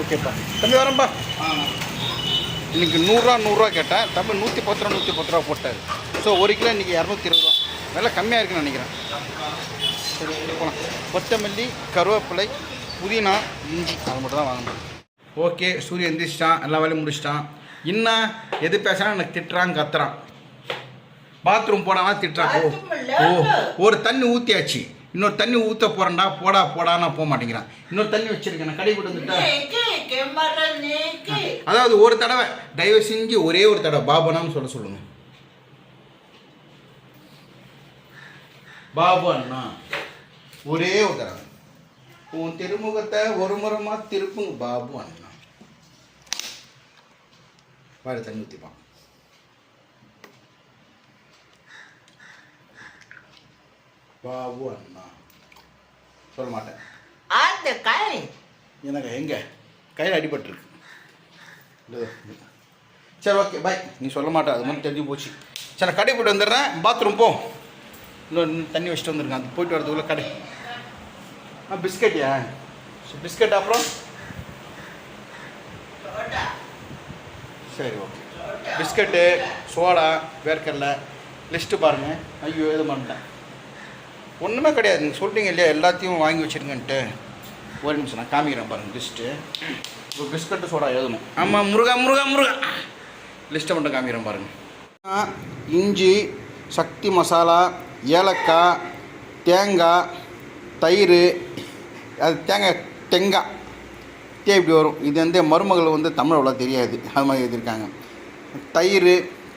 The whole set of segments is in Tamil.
ஓகேப்பா தம்பி வரேன்ப்பா இன்னைக்கு நூறுரூவா நூறுரூவா கேட்டேன். தம்பி நூற்றி பத்து ரூபா நூற்றி பத்து ரூபா போட்டார். ஸோ ஒரு கிலோ இன்றைக்கி இரநூத்தி இருபது ரூபா. விலை கம்மியாக இருக்குன்னு நினைக்கிறேன். சரி போகலாம் கொத்தமல்லி கருவேப்பிலை புதினா இஞ்சி அது மட்டும் தான் வாங்கணும். ஓகே சூரியன் எந்திரிச்சிட்டான். எல்லா வேலையும் முடிச்சிட்டான். இன்னும் எது பேசுனா எனக்கு திட்டுறான் கத்துறான். பாத்ரூம் போனானா திட்டுறான். ஓ ஓ ஒரு தண்ணி ஊற்றியாச்சு இன்னொரு தண்ணி ஊற்ற போகிறேன்டா போடா போடா நான் போக மாட்டேங்கிறான். இன்னொரு தண்ணி வச்சிருக்கேன். நான் கடை போட்டு வந்துட்டேன். அதாவது ஒரு தடவை தயவு செஞ்சு ஒரே ஒரு தடவை பாபனான்னு சொல்ல சொல்லுங்க. பாபு அண்ணா ஒரே ஒரு தடவை. உன் திருமுகத்தை ஒரு முறைமா திருப்புங்க பாபு அண்ணா வாழை தண்ணி ஊற்றிப்பான் பாபு அண்ணா சொல்ல மாட்டேன். எனக்கு எங்க? கையில் அடிபட்டுருக்கு. சரி ஓகே பாய் நீ சொல்ல மாட்டேன் அது மாதிரி தெரிஞ்சு போச்சு. சரி நான் கடை போயிட்டு வந்துடுறேன். பாத்ரூம் போ. இன்னும் தண்ணி வச்சுட்டு வந்துருங்க. அது போயிட்டு வரதுக்குள்ளே கடை. ஆ பிஸ்கட்யா பிஸ்கட் அப்புறம்? சரி ஓகே பிஸ்கட்டு சோடா வேர்க்கடலை லிஸ்ட்டு பாருங்கள் ஐயோ எது பண்ணிட்டேன் ஒன்றுமே கிடையாது. நீங்கள் சொல்லிட்டீங்க இல்லையா? எல்லாத்தையும் வாங்கி வச்சிருங்கன்ட்டு. ஒரு நிமிஷம் நான் காமிக்கிறேன் பாருங்கள் லிஸ்ட்டு இப்போ பிஸ்கட்டு சோடா எழுதணும். ஆமாம் முருகா முருகா முருகா. லிஸ்ட்டை மட்டும் காமிக்கிறேன் பாருங்கள் இஞ்சி சக்தி மசாலா ஏலக்காய் தேங்காய் தயிர் அது தேங்காய் தெங்காய். தே இப்படி வரும். இது வந்து மருமகள் வந்து தமிழ் அவ்வளோ தெரியாது. அது மாதிரி எழுதியிருக்காங்க. தயிர்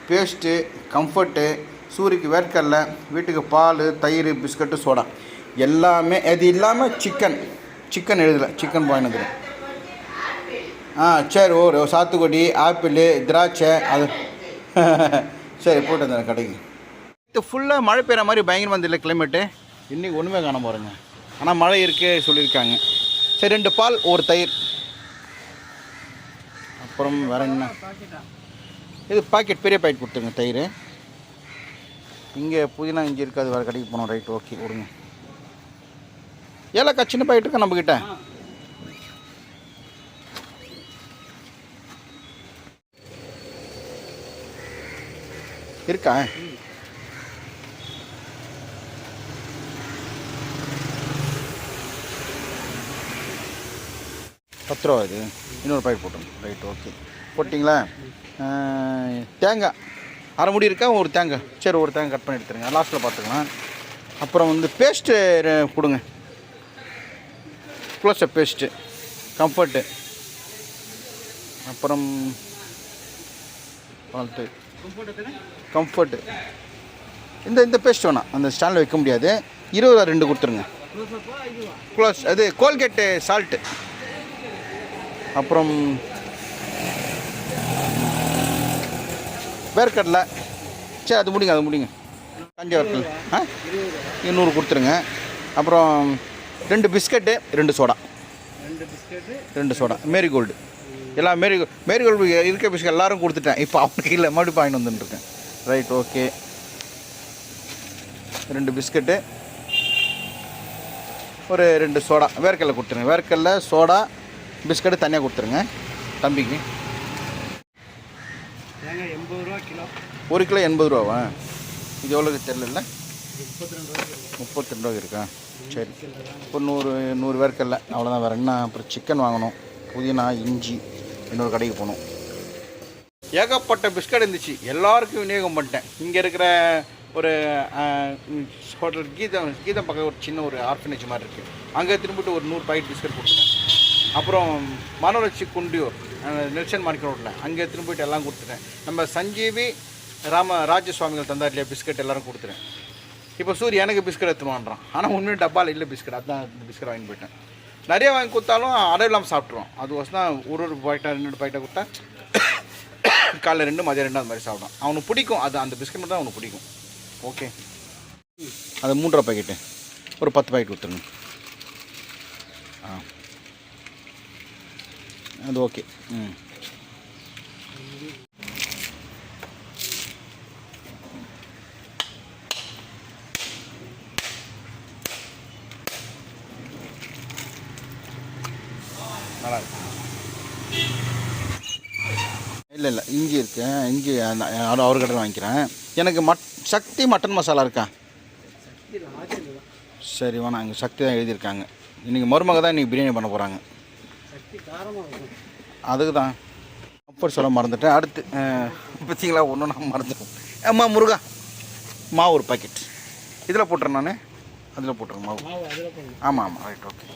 பேஸ்ட்டு கம்ஃபர்ட்டு சூரிக்கு வேர்க்கடலை வீட்டுக்கு பால் தயிர் பிஸ்கட்டு சோடா எல்லாமே அது இல்லாமல் சிக்கன் சிக்கன் எழுதலை சிக்கன் பாயிண்ட் ஆ சரி ஓ சாத்துக்குடி ஆப்பிள் திராட்சை அது. சரி போட்டு வந்துடுறேன் கடைக்கு. இது ஃபுல்லாக மழை பெய்கிற மாதிரி பயங்கரமாக இருந்ததில்லை கிளைமேட்டு இன்றைக்கி ஒன்றுமே காண போகிறேங்க ஆனால் மழை இருக்கு சொல்லியிருக்காங்க. சரி ரெண்டு பால் ஒரு தயிர். அப்புறம் வேற என்ன? இது பாக்கெட் பெரிய பாக்கெட் கொடுத்துருங்க தயிர். இங்கே புதினா இங்கே இருக்காது வேறு கடைக்கு போனோம் ரைட் ஓகே கொடுங்க. ஏலக்காய் சின்ன பாக்கெட் இருக்கா நம்மக்கிட்ட இருக்கா? பத்து ரூபா இது. இன்னொரு பாக்கெட் போட்டுருங்க ரைட் ஓகே போட்டிங்களா? தேங்காய். அரை முடி இருக்கா? ஒரு தேங்காய். சரி ஒரு தேங்காய் கட் பண்ணி எடுத்துருங்க. லாஸ்ட்டில் பார்த்துக்கலாம். அப்புறம் வந்து பேஸ்ட்டு கொடுங்க. ப்ளஸ் பேஸ்ட்டு கம்ஃபர்ட்டு அப்புறம் பால்ட்டு கம்ஃபர்ட்டு இந்த இந்த பேஸ்ட் வேணாம். அந்த ஸ்டாண்டில் வைக்க முடியாது. இருபது ரூபா ரெண்டு கொடுத்துருங்க. க்ளோஸ் அது கோல்கேட்டு சால்ட்டு அப்புறம் வேர்க்கடலை சரி அது முடிங்க அது முடிங்க காஞ்ச வேர்க்கடலை ஆ? இன்னூறு கொடுத்துருங்க. அப்புறம் ரெண்டு பிஸ்கட்டு ரெண்டு சோடா. ரெண்டு சோடா. மேரிகோல்டு. எல்லாம் மேரி மேரிகோல்டு இருக்க பிஸ்கட் எல்லாரும் கொடுத்துட்டேன். இப்போ அவனுக்கு இல்லை மறுபடியும் பாயிண்ட் வந்துட்டுருக்கேன் ரைட் ஓகே ரெண்டு பிஸ்கட்டு. ஒரு ரெண்டு சோடா. வேர்க்கடலை கொடுத்துருங்க. வேர்க்கடலை சோடா பிஸ்கட்டு தனியாக கொடுத்துருங்க. தம்பிக்கு. எண்பது ரூபா கிலோ. ஒரு கிலோ எண்பது ரூபாவா? இது எவ்வளோக்கு தெரியல முப்பத்தி ரெண்டு இருக்கா? சரி. இப்போ நூறு நூறு பேருக்கு இல்லை. அவ்வளோதான் வேறு என்ன? அப்புறம் சிக்கன் வாங்கணும். புதினா இஞ்சி இன்னொரு கடைக்கு போகணும். ஏகப்பட்ட பிஸ்கட் இருந்துச்சு. எல்லாருக்கும் விநியோகம் பண்ணிட்டேன். இங்கே இருக்கிற ஒரு ஹோட்டல் கீதம் கீதம் பக்கம் ஒரு சின்ன ஒரு ஆர்ஃபனேஜ் மாதிரி இருக்குது அங்கே திரும்பிட்டு ஒரு நூறு பாக்கெட் பிஸ்கட் கொடுத்துட்டேன். அப்புறம் மனோரட்சி குண்டியூர் நெல்சன் மார்க்கெட் ரோட்டில் அங்கே திரும்பிட்டு எல்லாம் கொடுத்துட்டேன். நம்ம சஞ்சீவி ராம ராஜசுவாமிகள் தந்தார் இல்லையா? பிஸ்கட் எல்லாரும் கொடுத்துட்டேன். இப்போ சூரிய எனக்கு பிஸ்கட் எடுத்துவான்றான் ஆனால் உண்மையும் டப்பாவில் இல்லை பிஸ்கட். அதான் பிஸ்கட் வாங்கி போயிட்டேன். நிறைய வாங்கி கொடுத்தாலும் அடம் இல்லாமல் சாப்பிட்ருவோம் அது தான். ஒரு ஒரு பாக்கெட்டாக ரெண்டு பாக்கெட்டாக கொடுத்தா காலைல ரெண்டு மதியம் ரெண்டு அந்த மாதிரி சாப்பிடும் அவனுக்கு பிடிக்கும். அது அந்த பிஸ்கட் மட்டும் தான் அவனுக்கு பிடிக்கும். ஓகே. அது மூன்றரை பாக்கெட்டு ஒரு பத்து பாக்கெட் கொடுத்துருங்க. ஆ. அது ஓகே ம். இல்லை இல்லை இஞ்சி இருக்கு இஞ்சி அந்த- அவர் அவர் கடையில் வாங்கிக்கிறேன். எனக்கு மட் சக்தி மட்டன் மசாலா இருக்கா? சரி வேணாம் இங்கே சக்தி தான் எழுதியிருக்காங்க. இன்றைக்கி மருமக தான் இன்றைக்கி பிரியாணி பண்ண போகிறாங்க அதுக்கு தான் அப்படி சொல்ல மறந்துட்டேன். அடுத்து பார்த்தீங்களா ஒன்று நான் மறந்துட்டேன். அம்மா முருகா மாவு ஒரு பாக்கெட் இதில் போட்டுறேன் நான். அதில் போட்டுறேன் மாவு. ஆமாம் ஆமாம் ரைட் ஓகே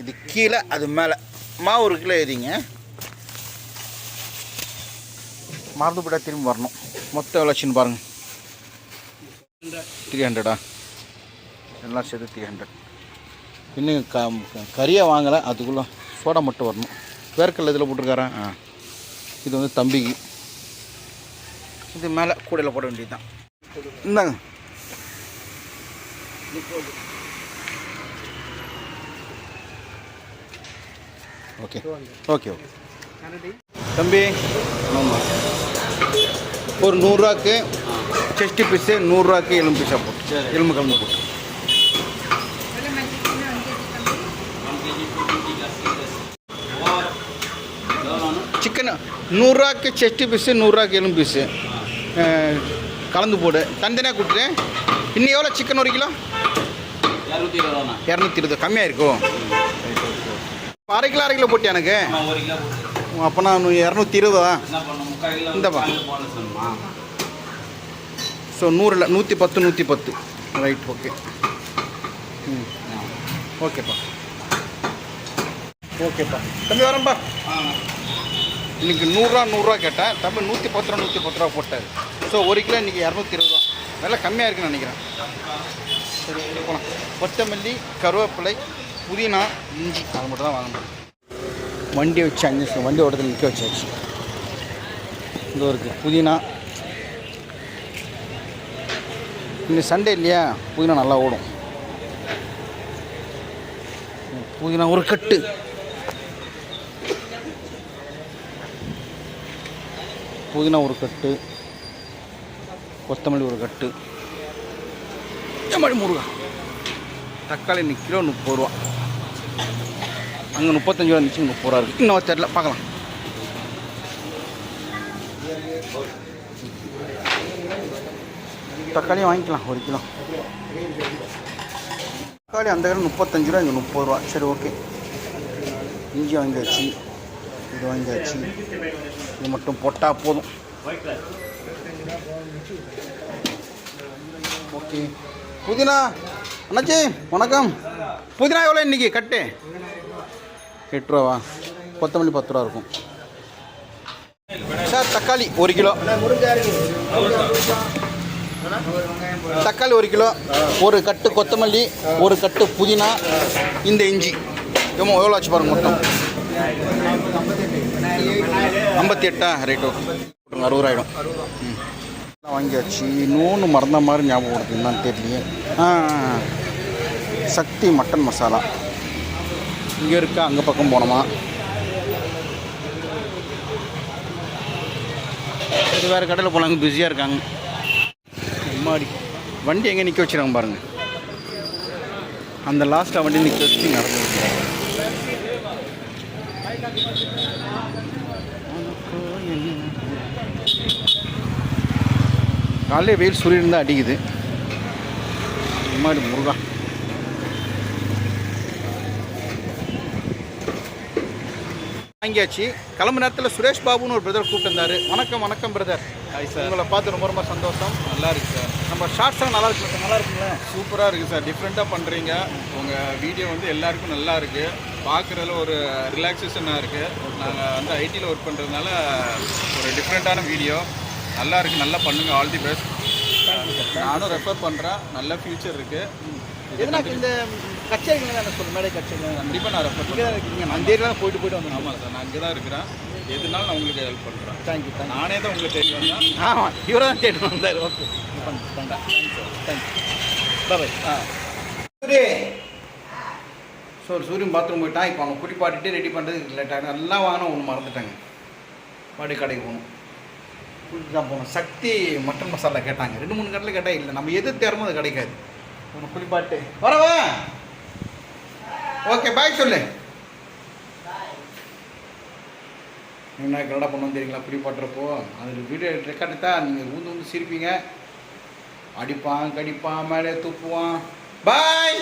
இது கீழே அது மேலே. மாவு ஒரு கிலோ எழுதிங்க. மறந்து திரும்பி வரணும். மொத்தம் எவ்வளோச்சின்னு பாருங்கள் த்ரீ ஹண்ட்ரடா எல்லாம் சேர்த்து த்ரீ ஹண்ட்ரட் இன்னும் க கறியை வாங்கலை அதுக்குள்ளே சோடா மட்டும் வரணும். வேர்க்கல்ல இதில் போட்டிருக்காரன் ஆ. இது வந்து தம்பிக்கு. இது மேலே கூடையில் போட வேண்டியது தான் இந்தாங்க ஓகே ஓகே ஓகே தம்பி. ஆமாம் ஒரு நூறுரூவாக்கு செஸ்ட்டு பீஸு நூறுரூவாக்கு எலும்பு பீஸாக போட்டு. எலும்பு கலந்து போட்டு. சிக்கன். நூறுரூவாக்கு செஸ்ட்டு பீஸு நூறுரூவாக்கு எலும்பு பீஸு கலந்து போடு. தந்தனியாக கொடுத்துரு இன்னும் எவ்வளோ சிக்கன் ஒரு கிலோ? இரநூத்தி இருபது. கம்மியாக இருக்கும் அரை கிலோ அரை கிலோ போட்டியா எனக்கு? அப்போ நான் இரநூத்தி இருபதா? இந்தப்பா. ஸோ நூறில் நூற்றி பத்து நூற்றி பத்து. ரைட் ஓகே ம். ஓகேப்பா ஓகேப்பா தம்பி வரேன்ப்பா இன்னைக்கு நூறுரூவா நூறுரூவா கேட்டேன் தம்பி நூற்றி பத்து ரூபா நூற்றி பத்து ரூபா போட்டார். ஸோ ஒரு கிலோ இன்றைக்கி இரநூத்தி இருபது? ரூபா விலை கம்மியாக இருக்குன்னு நினைக்கிறேன். சரி போகலாம் கொத்தமல்லி கருவேப்பிலை புதினா இஞ்சி அது மட்டும் தான் வாங்கணும் வண்டியை வச்சு அங்கே வண்டி ஓட்டத்தில் நிற்க வச்சாச்சு. இங்கே இருக்குது புதினா. இன்னைக்கு சண்டே இல்லையா? புதினா நல்லா ஓடும். புதினா ஒரு கட்டு. புதினா ஒரு கட்டு. கொத்தமல்லி ஒரு கட்டு. முருகா தக்காளி இன்னைக்கு கிலோ முப்பது ரூபா. அங்கே முப்பத்தஞ்சு ரூபா இருந்துச்சு முப்பது ரூபா இருக்குது இன்னும் தெரில பார்க்கலாம். தக்காளியும் வாங்கிக்கலாம் ஒரு கிலோ. தக்காளி அந்த கிலோ முப்பத்தஞ்சு ரூபா இங்கே முப்பது ரூபா. சரி ஓகே. இஞ்சி வாங்கியாச்சு இது வாங்கியாச்சு. இது மட்டும் போட்டால் போதும். ஓகே. புதினா அண்ணாச்சி வணக்கம். புதினா எவ்வளோ இன்னைக்கு? கட்டு. எட்டு ரூபாவா கொத்தமல்லி பத்து ரூபா இருக்கும். சார் தக்காளி ஒரு கிலோ. தக்காளி ஒரு கிலோ ஒரு கட்டு கொத்தமல்லி ஒரு கட்டு புதினா இந்த இஞ்சி. எவ்வளோ எவ்வளோ ஆச்சு பாருங்க மொத்தம்? ஐம்பத்தி எட்டா ரைட் ஓகே அறுபது ரூபாயிடும் ம் வாங்கியாச்சு. இன்னொன்று மறந்த மாதிரி ஞாபகம் வருது தெரியலையே. சக்தி மட்டன் மசாலா. இங்கே இருக்கா அங்கே பக்கம் போனோமா? இது வேறு கடையில் போகலாங்க பிஸியாக இருக்காங்க. அம்மாடி வண்டி எங்கே நிற்க வச்சுருக்காங்க பாருங்க. அந்த லாஸ்ட்டாக வண்டி நிற்க வச்சு நடந்து காலையில் வெயில் சூரியன் தான் அடிக்குது. முன்னாடி முருகா. வாங்கியாச்சு. கிளம்பு நேரத்தில் சுரேஷ் பாபுன்னு ஒரு பிரதர் கூப்பிட்டு இருந்தாரு வணக்கம் வணக்கம் பிரதர் ஹாய் சார் உங்களை பார்த்து ரொம்ப ரொம்ப சந்தோஷம். நல்லா இருக்கு சார் நம்ம ஷார்ட்ஸ்லாம் நல்லா இருக்கு நல்லா இருக்குங்களா? சூப்பராக இருக்குது சார் டிஃப்ரெண்ட்டாக பண்ணுறீங்க உங்கள் வீடியோ வந்து எல்லாருக்கும் நல்லா இருக்குது பார்க்குறதுல ஒரு ரிலாக்ஸேஷனாக இருக்குது நாங்கள் வந்து ஐடியில் ஒர்க் பண்ணுறதுனால ஒரு டிஃப்ரெண்ட்டான வீடியோ நல்லா இருக்குது நல்லா பண்ணுங்கள் ஆல் தி பெஸ்ட் நானும் ரெஃபர் பண்ணுறேன் நல்ல ஃப்யூச்சர் இருக்குது இந்த கச்சேரிகள் என்ன சொல்ல மேடை கச்சேரிகள் கண்டிப்பாக நான் ரெஃபர் இங்கே தான் இருக்கீங்க. நான் அந்த ஏரியா போயிட்டு போயிட்டு வந்தேன். ஆமாம் சார் நான் இங்கே தான் இருக்கிறேன். எதுனாலும் நான் உங்களுக்கு ஹெல்ப் பண்ணுறேன் தேங்க்யூ தேங்க்யூ நானே தான் உங்களுக்கு தேடி வந்தேன் ஆமாம் இவரை தான் கேட்டு வந்தார். Okay thank you thank you bye ஆ. சூரிய ஸோ சூரியன் பாத்ரூம் போயிட்டான் இப்போ அவங்க குளிப்பாட்டிட்டு ரெடி பண்ணுறதுக்கு லேட் ஆகும் எல்லாம் வாங்கினா ஒன்று மறந்துட்டாங்க. பாடி கடைக்கு போகணும். குளிச்சு தான் போகணும். சக்தி மட்டன் மசாலா கேட்டாங்க. ரெண்டு மூணு கடையில் கேட்டால் இல்லை. நம்ம எது தேரமோ அது கிடைக்காது. ஒன்று குளிப்பாட்டு வரவா ஓகே பாய் சொல்லு. என்ன கரெக்டாக பண்ண தெரியுங்களா பிடிபட்டுறப்போ அதில் வீடியோ ரெக்கார்டு தான் நீங்கள் ஊந்து ஊந்து சிரிப்பீங்க. அடிப்பான் கடிப்பான் மேலே துப்புவான் பாய்